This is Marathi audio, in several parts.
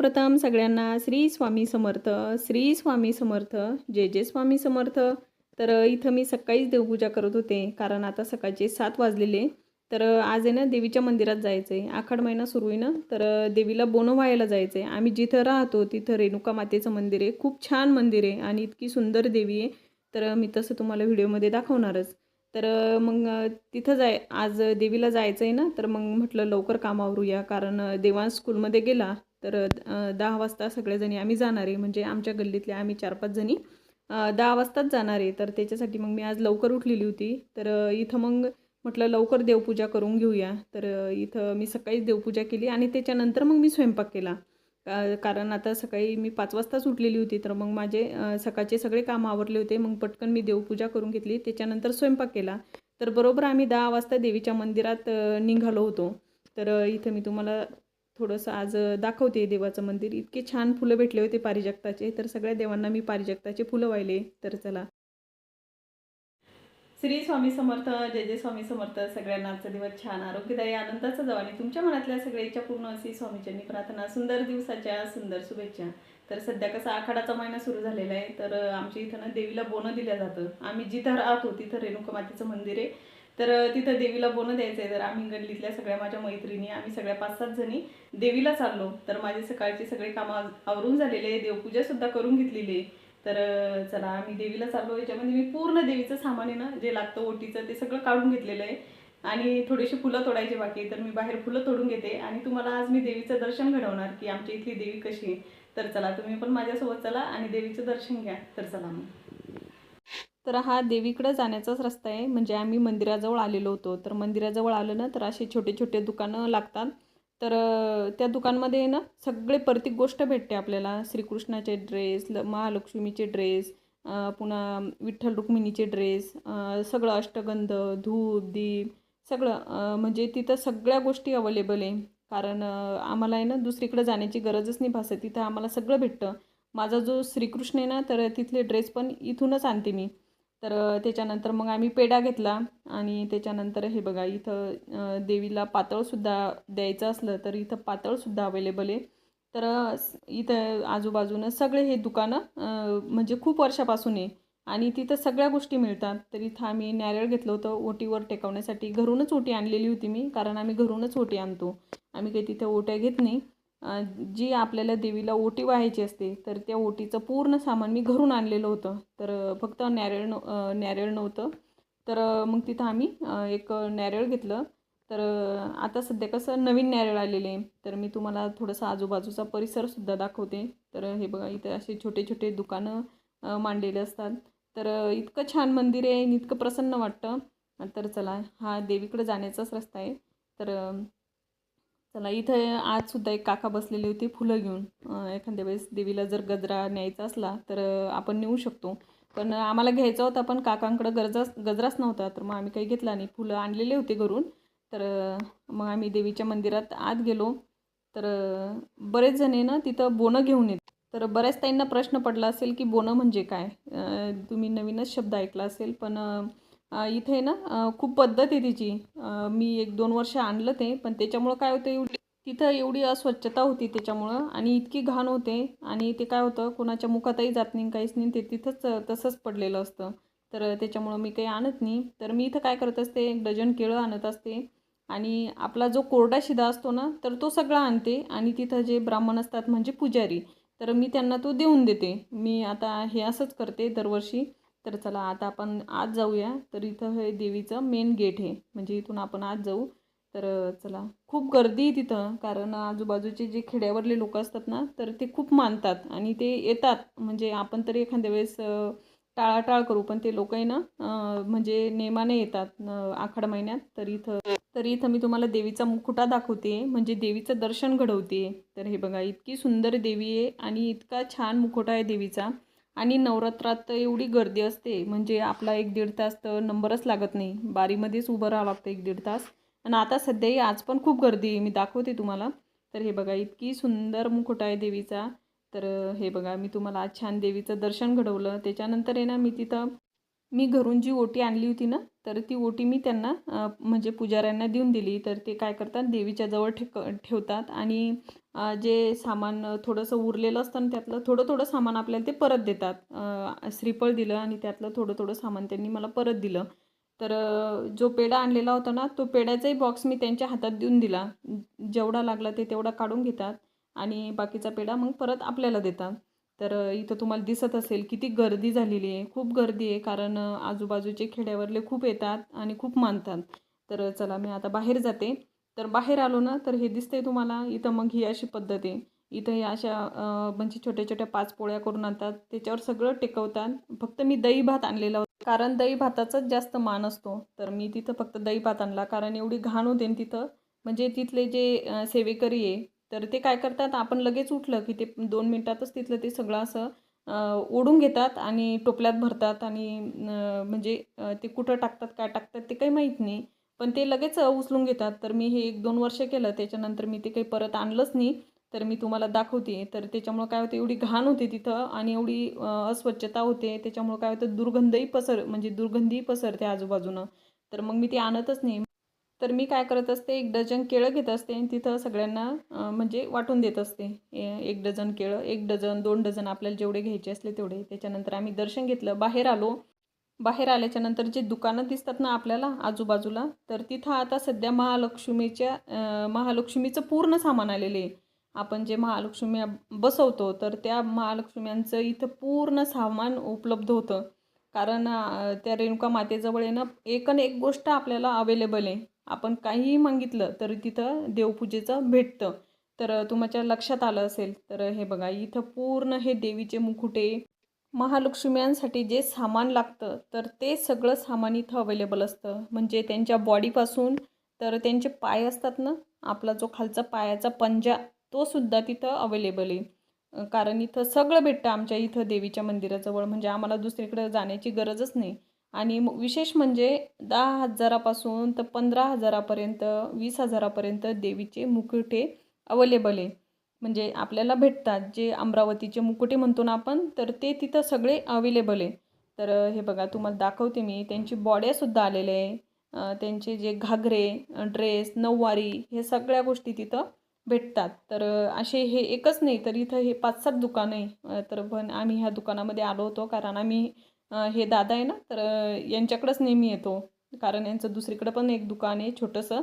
सर्वप्रथम सगळ्यांना श्री स्वामी समर्थ श्री स्वामी समर्थ जे जे स्वामी समर्थ. तर इथं मी सकाळीच देवपूजा करत होते कारण आता सकाळचे सात वाजलेले. तर आज आहे ना देवीच्या मंदिरात जायचं आहे आखाड महिना सुरू आहे ना तर देवीला बोनं व्हायला जायचं आहे आम्ही जिथं राहतो तिथं रेणुका मातेचं मंदिर आहे. खूप छान मंदिर आहे आणि इतकी सुंदर देवी आहे. तर मी तसं तुम्हाला व्हिडिओमध्ये दाखवणारच. तर मग तिथं जाय आज देवीला जायचं आहे ना तर मग म्हटलं लवकर कामावरूया कारण देवान स्कूलमध्ये गेला. तर दहा वाजता सगळेजणी आम्ही जाणार आहे. म्हणजे आमच्या गल्लीतल्या आम्ही चार पाच जणी दहा वाजताच जाणार आहे. तर त्याच्यासाठी मग मी आज लवकर उठलेली होती. तर इथं मग म्हटलं लवकर देवपूजा करून घेऊया. तर इथं मी सकाळीच देवपूजा केली आणि त्याच्यानंतर मग मी स्वयंपाक केला. का- कारण आता सकाळी मी पाच वाजताच उठलेली होती. तर मग माझे सकाळचे सगळे काम आवरले होते. मग पटकन मी देवपूजा करून घेतली. त्याच्यानंतर स्वयंपाक केला. तर बरोबर आम्ही दहा वाजता देवीच्या मंदिरात निघालो होतो. तर इथं मी तुम्हाला थोडंसं आज दाखवते देवाचं मंदिर. इतके छान फुलं भेटले होते पारिजातकाचे. तर सगळ्या देवांना मी पारिजातकाचे फुलं वाहिले. तर चला. श्री स्वामी समर्थ जय जय स्वामी समर्थ. सगळ्यांना आजचा दिवस छान आरोग्यदायी आनंदाचा जाऊ आणि तुमच्या मनातल्या सगळ्या इच्छा पूर्ण अशी स्वामीच्यांनी प्रार्थना सुंदर दिवसाच्या सुंदर शुभेच्छा. तर सध्या कसा आखाडाचा महिना सुरू झालेला आहे तर आमच्या इथं ना देवीला बोनं दिलं जातं. आम्ही जिथं राहतो तिथं रेणुका मातेचं मंदिर आहे. तर तिथं देवीला बोनं द्यायचं आहे तर आम्ही गल्लीतल्या सगळ्या माझ्या मैत्रिणी आम्ही सगळ्या पाच सात जणी देवीला चाललो तर माझे सकाळचे सगळे कामं आवरून झालेले आहे देवपूजा सुद्धा करून घेतलेली आहे. तर चला आम्ही देवीला चाललो. याच्यामध्ये मी पूर्ण देवीचं सामान आहे ना जे लागतं ओटीचं ते सगळं काढून घेतलेलं आहे. आणि थोडीशी फुलं तोडायची बाकी तर मी बाहेर फुलं तोडून घेते. आणि तुम्हाला आज मी देवीचं दर्शन घडवणार की आमच्या इथली देवी कशी आहे. तर चला तुम्ही पण माझ्यासोबत चला आणि देवीचं दर्शन घ्या. तर चला मग. तर हा देवीकडं जाण्याचाच रस्ता आहे. म्हणजे आम्ही मंदिराजवळ आलेलो होतो. तर मंदिराजवळ आलं ना तर असे छोटे छोटे दुकानं लागतात. तर त्या दुकानमध्ये ना सगळे प्रत्येक गोष्ट भेटते आपल्याला. श्रीकृष्णाचे ड्रेस ल महालक्ष्मीचे ड्रेस पुन्हा विठ्ठल रुक्मिणीचे ड्रेस सगळं अष्टगंध धूप दीप सगळं म्हणजे तिथं सगळ्या गोष्टी अवेलेबल आहे. कारण आम्हाला आहे ना दुसरीकडे जाण्याची गरजच नाही भासत. तिथं आम्हाला सगळं भेटतं. माझा जो श्रीकृष्ण आहे ना तर तिथले ड्रेस पण इथूनच आणते मी. तर त्याच्यानंतर मग आम्ही पेढा घेतला आणि त्याच्यानंतर हे बघा इथं देवीला पातळसुद्धा द्यायचं असलं तर इथं पातळसुद्धा अवेलेबल आहे. तर इथं आजूबाजूनं सगळे हे दुकानं म्हणजे खूप वर्षापासून आहे आणि तिथं सगळ्या गोष्टी मिळतात. तर इथं आम्ही नारळ घेतलं होतं ओटीवर टेकवण्यासाठी. घरूनच ओटी आणलेली होती मी कारण आम्ही घरूनच ओटी आणतो. आम्ही काही तिथं ओट्या घेत नाही. जी आपल्याला देवीला ओटी वाहायची असते तर त्या ओटीचं पूर्ण सामान मी घरून आणलेलं होतं. तर फक्त नॅरळ न नव्हतं. तर मग तिथं आम्ही एक नॅरळ घेतलं. तर आता सध्या कसं नवीन नॅरळ आलेले आहे. तर मी तुम्हाला थोडंसं आजूबाजूचा परिसरसुद्धा दाखवते. तर हे बघा इथं असे छोटे छोटे दुकानं मांडलेले असतात. तर इतकं छान मंदिर आहे आणि इतकं प्रसन्न वाटतं. तर चला हा देवीकडे जाण्याचाच रस्ता आहे. तर चला इथं आजसुद्धा एक काका बसलेले होते फुलं घेऊन. एखाद्या वेळेस देवीला जर गजरा न्यायचा असला तर आपण नेऊ शकतो. पण आम्हाला घ्यायचा होता पण काकांकडं गरजाच गजराच नव्हता. तर मग आम्ही काही घेतला नाही. फुलं आणलेले होते घरून. तर मग आम्ही देवीच्या मंदिरात आत गेलो. तर बरेच जण ना तिथं बोनं घेऊन येत. तर बऱ्याच ताईंना प्रश्न पडला असेल की बोनं म्हणजे काय? तुम्ही नवीनच शब्द ऐकला असेल पण इथे ना खूप पद्धत आहे तिची. मी एक दोन वर्ष आणलं ते पण त्याच्यामुळं काय होतं एवढी तिथं एवढी अस्वच्छता होती त्याच्यामुळं आणि इतकी घाण होते आणि ते काय होतं कोणाच्या मुखातही जात नाही काहीच नाही ते तिथंच तसंच पडलेलं असतं. तर त्याच्यामुळं मी काही आणत नाही. तर मी इथं काय करत असते एक डझन केळं आणत असते आणि आपला जो कोरडा शिदा असतो ना तर तो सगळा आणते आणि तिथं जे ब्राह्मण असतात म्हणजे पुजारी तर मी त्यांना तो देऊन देते. मी आता हे असंच करते दरवर्षी. तर चला आता आपण आज जाऊया. तर इथं हे देवीचं मेन गेट आहे. म्हणजे इथून आपण आज जाऊ. तर चला खूप गर्दी आहे तिथं. कारण आजूबाजूचे जे खेड्यावरले लोक असतात ना तर ते खूप मानतात. आणि ते येतात. म्हणजे आपण तरी एखाद्या वेळेस टाळाटाळ करू. पण ते लोक आहे ना म्हणजे नेमाने येतात आखाड महिन्यात. तर इथं तर इथं मी तुम्हाला देवीचा मुखुटा दाखवते. म्हणजे देवीचं दर्शन घडवते. तर हे बघा इतकी सुंदर देवी आहे. आणि इतका छान मुखोटा आहे देवीचा. आणि नवरात्रात तर एवढी गर्दी असते. म्हणजे आपला एक दीड तास तर नंबरच लागत नाही. बारीमध्येच उभं राहावं लागतं एक दीड तास. आणि आता सध्याही आज पण खूप गर्दी आहे. मी दाखवते तुम्हाला. तर हे बघा इतकी सुंदर मुकुट आहे देवीचा. तर हे बघा मी तुम्हाला आज छान देवीचं दर्शन घडवलं. त्याच्यानंतर आहे ना मी तिथं मी घरून जी ओटी आणली होती ना तर ती ओटी मी त्यांना म्हणजे पुजाऱ्यांना देऊन दिली. तर ते काय करतात देवीच्या जवळ ठेक ठेवतात आणि जे सामान थोडंसं उरलेलं असतं आणि त्यातलं थोडं थोडं सामान आपल्याला ते परत देतात. श्रीफळ दिलं आणि त्यातलं थोडं थोडं सामान त्यांनी मला परत दिलं. तर जो पेढा आणलेला होता ना तो पेढ्याचाही बॉक्स मी त्यांच्या हातात देऊन दिला. जेवढा लागला ते तेवढा काढून घेतात आणि बाकीचा पेढा मग परत आपल्याला देतात. तर इथं तुम्हाला दिसत असेल किती गर्दी झालेली आहे. खूप गर्दी आहे कारण आजूबाजूचे खेड्यावरले खूप येतात आणि खूप मानतात. तर चला मी आता बाहेर जाते. तर बाहेर आलो ना तर हे दिसते तुम्हाला. इथं मग ही अशी पद्धत आहे. इथं या अशा म्हणजे छोट्या छोट्या पाच पोळ्या करून आणतात. त्याच्यावर सगळं टेकवतात. फक्त मी दही भात आणलेला होता. कारण दही भाताचाच जास्त मान असतो. तर मी तिथं फक्त दही भात आणला. कारण एवढी घाण होते तिथं. म्हणजे तिथले जे सेवेकरी आहे तर ते काय करतात आपण लगेच उठलं की ते दोन मिनटातच तिथलं ते सगळं असं ओढून घेतात आणि टोपल्यात भरतात आणि म्हणजे ते कुठं टाकतात काय टाकतात ते काही माहीत नाही. पण ते लगेच उचलून घेतात. तर मी हे एक दोन वर्ष केलं त्याच्यानंतर मी ते काही परत आणलंच नाही. तर मी तुम्हाला दाखवते. तर त्याच्यामुळं काय होतं एवढी घाण होते तिथं आणि एवढी अस्वच्छता होते. त्याच्यामुळं काय होतं दुर्गंधही पसर म्हणजे दुर्गंधीही पसरते आजूबाजूनं. तर मग मी ते आणतच नाही. तर मी काय करत असते एक डझन केळं घेत असते आणि तिथं सगळ्यांना म्हणजे वाटून देत असते. ए- एक डझन केळं एक डझन दोन डझन आपल्याला जेवढे घ्यायचे असले तेवढे. त्याच्यानंतर आम्ही दर्शन घेतलं बाहेर आलो. बाहेर आल्याच्यानंतर जे दुकानं दिसतात ना आपल्याला आजूबाजूला तर तिथं आता सध्या महालक्ष्मीच्या महालक्ष्मीचं पूर्ण सामान आलेलं आहे. आपण जे महालक्ष्मी बसवतो तर त्या महालक्ष्म्यांचं इथं पूर्ण सामान उपलब्ध होतं. कारण त्या रेणुका मातेजवळ आहे ना एक न एक गोष्ट आपल्याला अवेलेबल आहे. आपण काहीही मागितलं तरी तिथं देवपूजेचं भेटतं. तर तुमच्या लक्षात आलं असेल तर हे बघा इथं पूर्ण हे देवीचे मुकुटे महालक्ष्म्यांसाठी जे सामान लागतं तर ते सगळं सामान इथं अवेलेबल असतं. म्हणजे त्यांच्या बॉडीपासून तर त्यांचे पाय असतात ना आपला जो खालचा पायाचा पंजा तो सुद्धा तिथं अवेलेबल आहे. कारण इथं सगळं भेटतं आमच्या इथं देवीच्या मंदिराजवळ. म्हणजे आम्हाला दुसरीकडे जाण्याची गरजच नाही. आणि विशेष म्हणजे दहा हजारापासून तर पंधरा हजारापर्यंत वीस हजारापर्यंत देवीचे मुकुटे अवेलेबल आहे. म्हणजे आपल्याला भेटतात जे अमरावतीचे मुकुटे म्हणतो ना आपण तर ते तिथं सगळे अवेलेबल आहे. तर हे बघा तुम्हाला दाखवते मी. त्यांची बॉड्यासुद्धा आलेले आहे. त्यांचे जे घागरे ड्रेस नऊवारी हे सगळ्या गोष्टी तिथं भेटतात. तर असे हे एकच नाही तर इथं हे पाच सात दुकानं आहे. तर पण आम्ही ह्या दुकानामध्ये आलो होतो कारण आम्ही हे दादा आहे ना तर यांच्याकडंच नेहमी येतो. कारण यांचं दुसरीकडं पण एक दुकान आहे छोटंसं.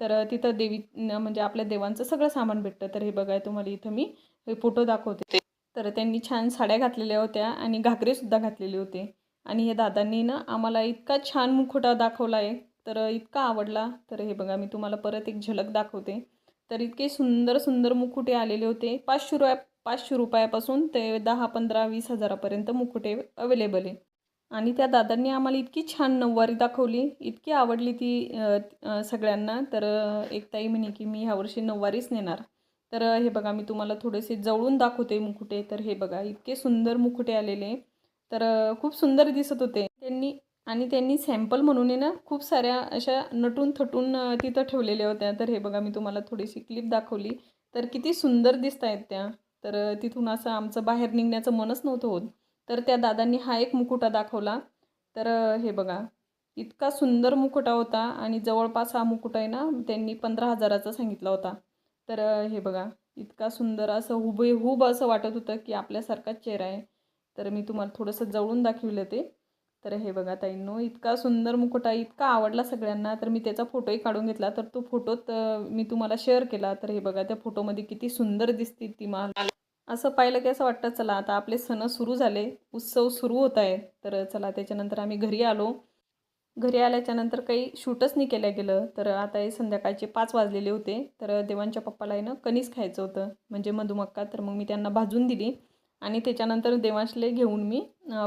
तर तिथं देवी म्हणजे आपल्या देवांचं सगळं सामान भेटतं. तर हे बघाय तुम्हाला इथं मी हे फोटो दाखवते. तर त्यांनी छान साड्या घातलेल्या होत्या आणि घागरेसुद्धा घातलेले होते. आणि हे दादांनी ना आम्हाला इतका छान मुखोटा दाखवला आहे. तर इतका आवडला. तर हे बघा मी तुम्हाला परत एक झलक दाखवते. तर इतके सुंदर सुंदर मुकुटे आलेले होते. पाचशे रुपया पाचशे रुपयापासून ते दहा पंधरा वीस हजारापर्यंत मुकुटे अवेलेबल आहे. आणि त्या दादांनी आम्हाला इतकी छान नऊवारी दाखवली इतकी आवडली ती सगळ्यांना. तर एक ताई म्हणे की मी ह्यावर्षी नऊवारीच नेणार. तर हे बघा मी तुम्हाला थोडेसे जवळून दाखवते मुकुटे. तर हे बघा इतके सुंदर मुकुटे आलेले. तर खूप सुंदर दिसत होते. त्यांनी आणि त्यांनी सॅम्पल म्हणून आहे ना खूप साऱ्या अशा नटून थटून तिथं ठेवलेल्या होत्या. तर हे बघा मी तुम्हाला थोडीशी क्लिप दाखवली. तर किती सुंदर दिसत आहेत त्या. तर तिथून असं आमचं बाहेर निघण्याचं मनच नव्हतं होत. तर त्या दादांनी हा एक मुकुटा दाखवला. तर हे बघा इतका सुंदर मुकुटा होता आणि जवळपास हा मुकुटा आहे ना त्यांनी पंधरा हजाराचा सांगितला होता. तर हे बघा इतका सुंदर असं हुबेहूब असं वाटत होतं की आपल्यासारखाच चेहरा आहे. तर मी तुम्हाला थोडंसं जवळून दाखवलं ते. तर हे बघा ताईंनो इतका सुंदर मुकुटा इतका आवडला सगळ्यांना. तर मी त्याचा फोटोही काढून घेतला. तर तो फोटोत मी तुम्हाला शेअर केला. तर हे बघा त्या फोटोमध्ये किती सुंदर दिसते ती माल असं पाहिलं की असं वाटतं चला आता आपले सण सुरू झाले उत्सव सुरू होत आहे. तर चला त्याच्यानंतर आम्ही घरी आलो. घरी आल्याच्यानंतर काही शूटच नाही केलं गेलं. तर आता हे संध्याकाळचे पाच वाजलेले होते. तर देवांच्या पप्पाला आहे ना कणीस खायचं होतं. म्हणजे मधुमक्का. तर मग मी त्यांना भाजून दिली. आणि त्याच्यानंतर देवांशले घेऊन मी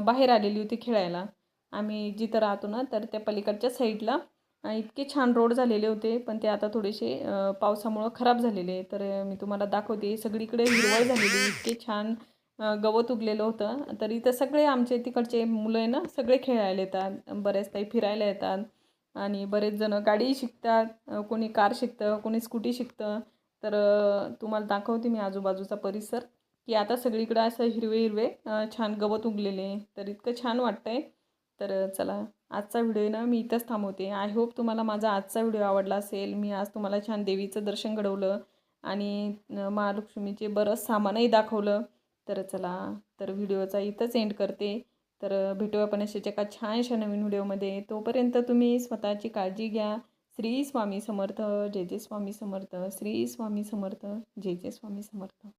बाहेर आलेली होती खेळायला. आम्ही जिथं राहतो ना तर त्या पलीकडच्या साईडला इतके छान रोड झालेले होते पण ते आता थोडेसे पावसामुळं खराब झालेले तर मी तुम्हाला दाखवते सगळीकडे हिरवळ झालेली इतके छान गवत उगलेलं होतं. तर इथं सगळे आमचे तिकडचे मुलं आहे ना सगळे खेळायला येतात बरेच काही फिरायला येतात. आणि बरेच जण गाडी शिकतात कोणी कार शिकतं कोणी स्कूटी शिकतं. तर तुम्हाला दाखवते मी आजूबाजूचा परिसर की आता सगळीकडं असं हिरवे हिरवे छान गवत उगलेले तर इतकं छान वाटतंय. तर चला आजचा व्हिडिओ ना मी इथंच थांबवते. आय होप तुम्हाला माझा आजचा व्हिडिओ आवडला असेल. मी आज तुम्हाला छान देवीचं दर्शन घडवलं आणि महालक्ष्मीचे बरंच सामानही दाखवलं. तर चला तर व्हिडिओचा इथंच एंड करते. तर भेटूया आपण अशाच एका छानशा नवीन व्हिडिओमध्ये. तोपर्यंत तुम्ही स्वतःची काळजी घ्या. श्री स्वामी समर्थ जय जय स्वामी समर्थ. श्री स्वामी समर्थ जय जय स्वामी समर्थ.